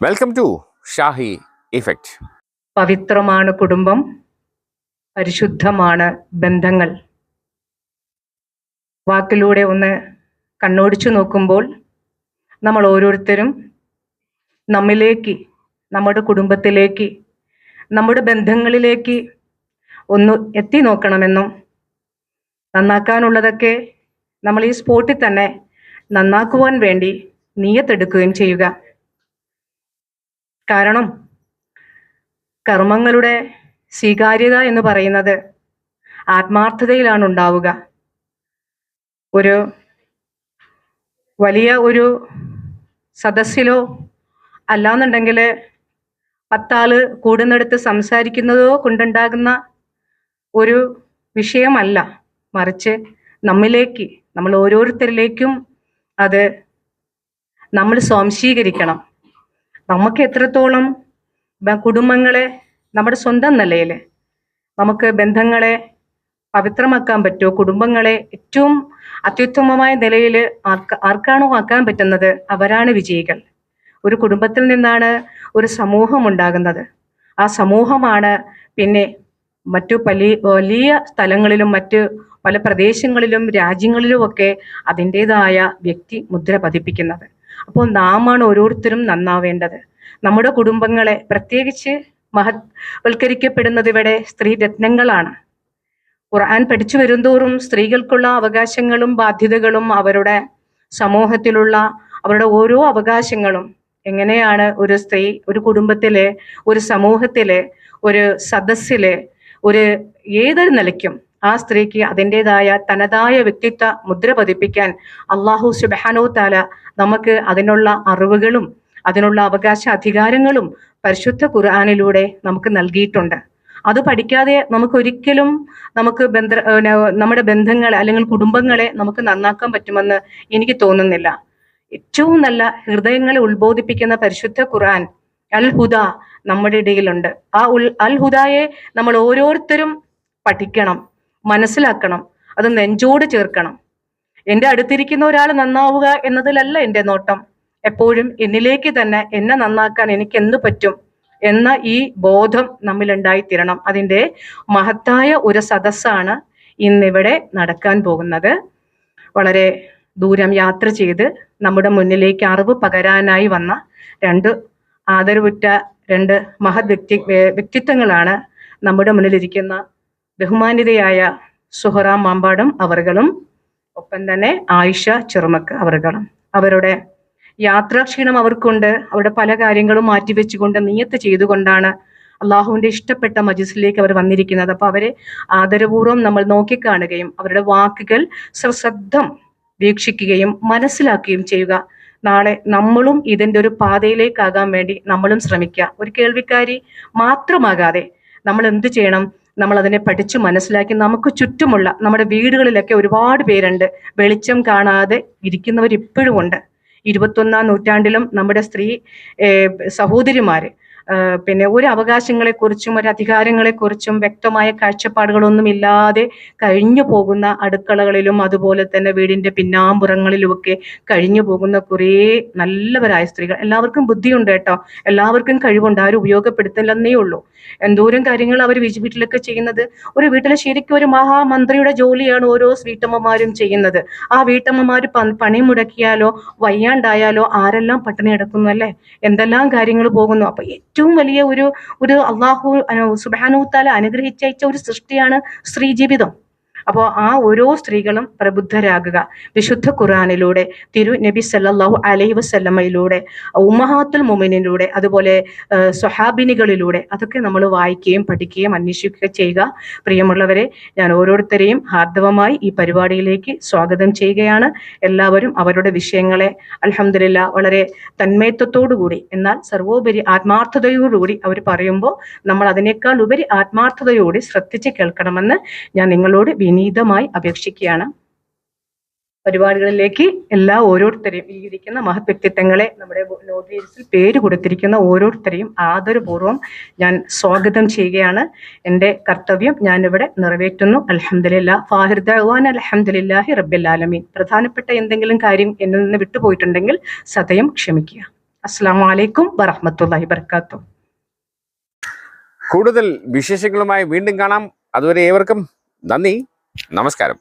Welcome to Shahi effect പവിത്രമാണ് കുടുംബം പരിശുദ്ധമാണ് ബന്ധങ്ങൾ. വാക്കിലൂടെ ഒന്ന് കണ്ണോടിച്ചു നോക്കുമ്പോൾ നമ്മൾ ഓരോരുത്തരും നമ്മിലേക്ക് നമ്മുടെ കുടുംബത്തിലേക്ക് നമ്മുടെ ബന്ധങ്ങളിലേക്ക് ഒന്ന് എത്തി നോക്കണമെന്നും നന്നാക്കാനുള്ളതൊക്കെ നമ്മൾ ഈ സ്പോട്ടിൽ തന്നെ നന്നാക്കുവാൻ വേണ്ടി നീയത്തെടുക്കുകയും ചെയ്യുക. കാരണം കർമ്മങ്ങളുടെ സ്വീകാര്യത എന്ന് പറയുന്നത് ആത്മാർത്ഥതയിലാണ് ഉണ്ടാവുക ഒരു വലിയ ഒരു സദസ്സിലോ അല്ലാന്നുണ്ടെങ്കിൽ പത്താൾ കൂടുന്നിടത്ത് സംസാരിക്കുന്നതോ കൊണ്ടുണ്ടാകുന്ന ഒരു വിഷയമല്ല. മറിച്ച് നമ്മിലേക്ക് നമ്മൾ ഓരോരുത്തരിലേക്കും അത് നമ്മൾ സ്വാംശീകരിക്കണം. നമുക്ക് എത്രത്തോളം കുടുംബങ്ങളെ നമ്മുടെ സ്വന്തം നിലയിൽ നമുക്ക് ബന്ധങ്ങളെ പവിത്രമാക്കാൻ പറ്റുമോ കുടുംബങ്ങളെ ഏറ്റവും അത്യുത്തമമായ നിലയിൽ ആർക്ക് ആർക്കാണോ ആക്കാൻ പറ്റുന്നത്? അവരാണ് വിജയികൾ. ഒരു കുടുംബത്തിൽ നിന്നാണ് ഒരു സമൂഹം ഉണ്ടാകുന്നത്. ആ സമൂഹമാണ് പിന്നെ മറ്റു വലിയ വലിയ സ്ഥലങ്ങളിലും മറ്റ് പല പ്രദേശങ്ങളിലും രാജ്യങ്ങളിലുമൊക്കെ അതിന്റെതായ വ്യക്തി മുദ്ര പതിപ്പിക്കുന്നത്. അപ്പോൾ നാമാണ് ഓരോരുത്തരും നന്നാവേണ്ടത്. നമ്മുടെ കുടുംബങ്ങളെ പ്രത്യേകിച്ച് മഹത്വൽക്കരിക്കപ്പെടുന്നത് ഇവിടെ സ്ത്രീ രത്നങ്ങളാണ്. ഖുർആൻ പഠിച്ചു വരുന്തോറും സ്ത്രീകൾക്കുള്ള അവകാശങ്ങളും ബാധ്യതകളും അവരുടെ സമൂഹത്തിലുള്ള അവരുടെ ഓരോ അവകാശങ്ങളും എങ്ങനെയാണ് ഒരു സ്ത്രീ ഒരു കുടുംബത്തിലെ ഒരു സമൂഹത്തിലെ ഒരു സദസ്സിലെ ഒരു ഏതൊരു നിലയ്ക്കും ആ സ്ത്രീക്ക് അതിന്റെതായ തനതായ വ്യക്തിത്വ മുദ്ര പതിപ്പിക്കാൻ അള്ളാഹു സുബഹാനോ താല നമുക്ക് അതിനുള്ള അറിവുകളും അതിനുള്ള അവകാശ അധികാരങ്ങളും പരിശുദ്ധ ഖുർആാനിലൂടെ നമുക്ക് നൽകിയിട്ടുണ്ട്. അത് പഠിക്കാതെ നമുക്ക് ഒരിക്കലും നമുക്ക് ബന്ധ നമ്മുടെ ബന്ധങ്ങളെ അല്ലെങ്കിൽ കുടുംബങ്ങളെ നമുക്ക് നന്നാക്കാൻ പറ്റുമെന്ന് എനിക്ക് തോന്നുന്നില്ല. ഏറ്റവും നല്ല ഹൃദയങ്ങളെ ഉത്ബോധിപ്പിക്കുന്ന പരിശുദ്ധ ഖുർആൻ അൽ ഹുദ നമ്മുടെ ഇടയിലുണ്ട്. ആ ഉൽ അൽ ഹുദായെ നമ്മൾ ഓരോരുത്തരും പഠിക്കണം. മനസ്സിലാക്കണം. അത് നെഞ്ചോട് ചേർക്കണം. എന്റെ അടുത്തിരിക്കുന്ന ഒരാൾ നന്നാവുക എന്നതിലല്ല എന്റെ നോട്ടം. എപ്പോഴും എന്നിലേക്ക് തന്നെ എന്നെ നന്നാക്കാൻ എനിക്ക് എന്ത് പറ്റും എന്ന ഈ ബോധം നമ്മിലുണ്ടായി തീരണം. അതിന്റെ മഹത്തായ ഒരു സദസ്സാണ് ഇന്നിവിടെ നടക്കാൻ പോകുന്നത്. വളരെ ദൂരം യാത്ര ചെയ്ത് നമ്മുടെ മുന്നിലേക്ക് അറിവ് പകരാനായി വന്ന രണ്ട് ആദരവുറ്റ രണ്ട് മഹത് വ്യക്തി വ്യക്തിത്വങ്ങളാണ് നമ്മുടെ മുന്നിലിരിക്കുന്ന ബഹുമാനിതയായ സുഹറ മാമ്പാടം അവറുകളും ഒപ്പം തന്നെ ആയിഷ ചെറുമക്ക് അവറുകളും അവരുടെ യാത്രാക്ഷീണം അവർക്കുണ്ട്. അവരുടെ പല കാര്യങ്ങളും മാറ്റിവെച്ചുകൊണ്ട് നിയത്ത് ചെയ്തുകൊണ്ടാണ് അള്ളാഹുവിന്റെ ഇഷ്ടപ്പെട്ട മജിസിലേക്ക് അവർ വന്നിരിക്കുന്നത്. അപ്പൊ അവരെ ആദരപൂർവം നമ്മൾ നോക്കിക്കാണുകയും അവരുടെ വാക്കുകൾ ശ്രദ്ധം വീക്ഷിക്കുകയും മനസ്സിലാക്കുകയും ചെയ്യുക. നാളെ നമ്മളും ഇതിന്റെ ഒരു പാതയിലേക്കാകാൻ വേണ്ടി നമ്മളും ശ്രമിക്കുക. ഒരു കേൾവിക്കാരി മാത്രമാകാതെ നമ്മൾ എന്ത് ചെയ്യണം? നമ്മൾ അതിനെ പഠിച്ചു മനസ്സിലാക്കി നമുക്ക് ചുറ്റുമുള്ള നമ്മുടെ വീടുകളിലൊക്കെ ഒരുപാട് പേരുണ്ട്. വെളിച്ചം കാണാതെ ഇരിക്കുന്നവർ ഇപ്പോഴും ഉണ്ട്. ഇരുപത്തൊന്നാം നൂറ്റാണ്ടിലും നമ്മുടെ സ്ത്രീ സഹോദരിമാര് പിന്നെ ഒരു അവകാശങ്ങളെക്കുറിച്ചും ഒരു അധികാരങ്ങളെക്കുറിച്ചും വ്യക്തമായ കാഴ്ചപ്പാടുകളൊന്നും ഇല്ലാതെ കഴിഞ്ഞു പോകുന്ന അടുക്കളകളിലും അതുപോലെ തന്നെ വീടിന്റെ പിന്നാമ്പുറങ്ങളിലുമൊക്കെ കഴിഞ്ഞു പോകുന്ന കുറേ നല്ലവരായ സ്ത്രീകൾ. എല്ലാവർക്കും ബുദ്ധിയുണ്ട് കേട്ടോ. എല്ലാവർക്കും കഴിവുണ്ട്. ആരും ഉപയോഗപ്പെടുത്തില്ലെന്നേ ഉള്ളൂ. എന്തോരം കാര്യങ്ങൾ അവർ വീട്ടിലൊക്കെ ചെയ്യുന്നത്. ഒരു വീട്ടിലെ ശരിക്കും ഒരു മഹാമന്ത്രിയുടെ ജോലിയാണ് ഓരോ വീട്ടമ്മമാരും ചെയ്യുന്നത്. ആ വീട്ടമ്മമാര് പണി മുടക്കിയാലോ വയ്യാണ്ടായാലോ ആരെല്ലാം പട്ടിണി കിടക്കുന്നു അല്ലേ? എന്തെല്ലാം കാര്യങ്ങൾ പോകുന്നു. അപ്പൊ ഏറ്റവും വലിയ ഒരു ഒരു അള്ളാഹു സുബാനുത്താല അനുഗ്രഹിച്ചയച്ച ഒരു സൃഷ്ടിയാണ് സ്ത്രീ ജീവിതം. അപ്പോൾ ആ ഓരോ സ്ത്രീകളും പ്രബുദ്ധരാകുക. വിശുദ്ധ ഖുറാനിലൂടെ തിരു നബി സല്ലാഹു അലൈഹി വസല്ലമയിലൂടെ ഉമ്മഹാത്തുൽ മുമിനിലൂടെ അതുപോലെ സ്വഹാബിനികളിലൂടെ അതൊക്കെ നമ്മൾ വായിക്കുകയും പഠിക്കുകയും അന്വേഷിക്കുകയും ചെയ്യുക. പ്രിയമുള്ളവരെ ഞാൻ ഓരോരുത്തരെയും ഹാർദവമായി ഈ പരിപാടിയിലേക്ക് സ്വാഗതം ചെയ്യുകയാണ്. എല്ലാവരും അവരുടെ വിഷയങ്ങളെ അലഹമില്ല വളരെ തന്മയത്വത്തോടുകൂടി എന്നാൽ സർവോപരി ആത്മാർത്ഥതയോടുകൂടി അവർ പറയുമ്പോൾ നമ്മൾ അതിനേക്കാൾ ഉപരി ആത്മാർത്ഥതയോടെ ശ്രദ്ധിച്ച് കേൾക്കണമെന്ന് ഞാൻ നിങ്ങളോട് വിനീതമായി അപേക്ഷിക്കുകയാണ്. പരിപാടികളിലേക്ക് എല്ലാ ഓരോരുത്തരെയും ഈ ഇരിക്കുന്ന മഹത് വ്യക്തിത്വങ്ങളെ നമ്മുടെ നോട്ടീസിൽ പേര് കൊടുത്തിരിക്കുന്ന ഓരോരുത്തരെയും ആദരപൂർവം ഞാൻ സ്വാഗതം ചെയ്യുകയാണ്. എന്റെ കർത്തവ്യം ഞാനിവിടെ നിറവേറ്റുന്നു. അലഹമില്ല ഫാഹിർദാൻ അലഹമില്ലാഹി റബ്ബിൽ ആലമീൻ. പ്രധാനപ്പെട്ട എന്തെങ്കിലും കാര്യം എന്നിൽ നിന്ന് വിട്ടുപോയിട്ടുണ്ടെങ്കിൽ സതയം ക്ഷമിക്കുക. അസ്സാം വലൈക്കും വറഹമത്തല്ലാഹി വർക്കാത്തു കൂടുതൽ വിശേഷങ്ങളുമായി വീണ്ടും കാണാം. അതുവരെ ഏവർക്കും നന്ദി. Namaskaram.